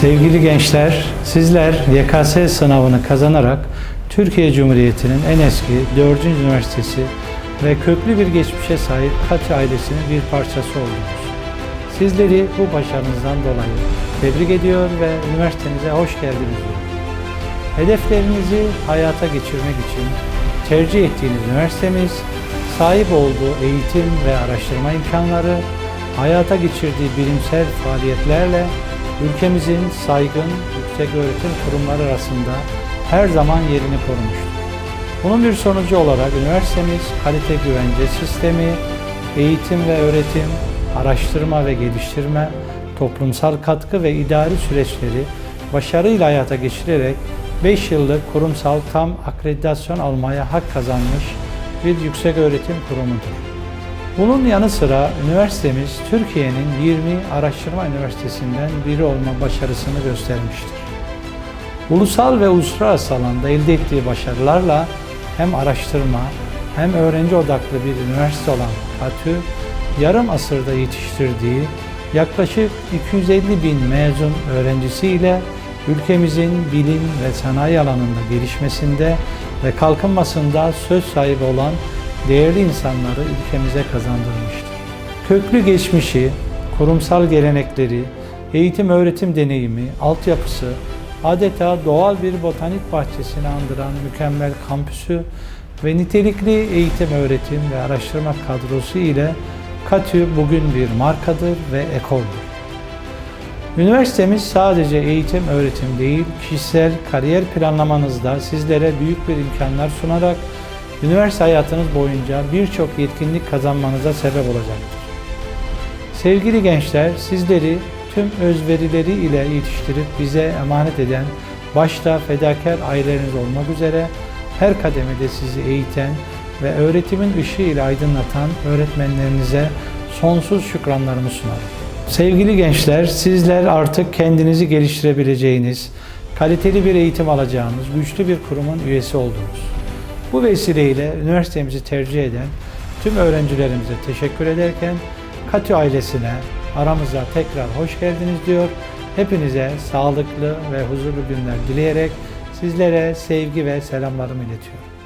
Sevgili gençler, sizler YKS sınavını kazanarak Türkiye Cumhuriyeti'nin en eski 4. üniversitesi ve köklü bir geçmişe sahip Katı ailesinin bir parçası oldunuz. Sizleri bu başarınızdan dolayı tebrik ediyor ve üniversitenize hoş geldiniz diyorum. Hedeflerinizi hayata geçirmek için tercih ettiğiniz üniversitemiz, sahip olduğu eğitim ve araştırma imkanları, hayata geçirdiği bilimsel faaliyetlerle ülkemizin saygın yüksek öğretim kurumları arasında her zaman yerini korumuştur. Bunun bir sonucu olarak üniversitemiz kalite güvence sistemi, eğitim ve öğretim, araştırma ve geliştirme, toplumsal katkı ve idari süreçleri başarıyla hayata geçirerek 5 yıllık kurumsal tam akreditasyon almaya hak kazanmış bir yüksek öğretim kurumudur. Bunun yanı sıra üniversitemiz Türkiye'nin 20 araştırma üniversitesinden biri olma başarısını göstermiştir. Ulusal ve uluslararası alanda elde ettiği başarılarla hem araştırma hem öğrenci odaklı bir üniversite olan KATÜ, yarım asırda yetiştirdiği yaklaşık 250 bin mezun öğrencisiyle ülkemizin bilim ve sanayi alanında gelişmesinde ve kalkınmasında söz sahibi olan değerli insanları ülkemize kazandırmıştır. Köklü geçmişi, kurumsal gelenekleri, eğitim öğretim deneyimi, altyapısı, adeta doğal bir botanik bahçesini andıran mükemmel kampüsü ve nitelikli eğitim öğretim ve araştırma kadrosu ile KATÜ bugün bir markadır ve ekoldür. Üniversitemiz sadece eğitim öğretim değil, kişisel kariyer planlamanızda sizlere büyük bir imkanlar sunarak üniversite hayatınız boyunca birçok yetkinlik kazanmanıza sebep olacaktır. Sevgili gençler, sizleri tüm özverileri ile yetiştirip bize emanet eden, başta fedakar aileleriniz olmak üzere her kademede sizi eğiten ve öğretimin ışığı ile aydınlatan öğretmenlerinize sonsuz şükranlarımı sunarım. Sevgili gençler, sizler artık kendinizi geliştirebileceğiniz, kaliteli bir eğitim alacağınız güçlü bir kurumun üyesi oldunuz. Bu vesileyle üniversitemizi tercih eden tüm öğrencilerimize teşekkür ederken Katü ailesine aramıza tekrar hoş geldiniz diyor. Hepinize sağlıklı ve huzurlu günler dileyerek sizlere sevgi ve selamlarımı iletiyorum.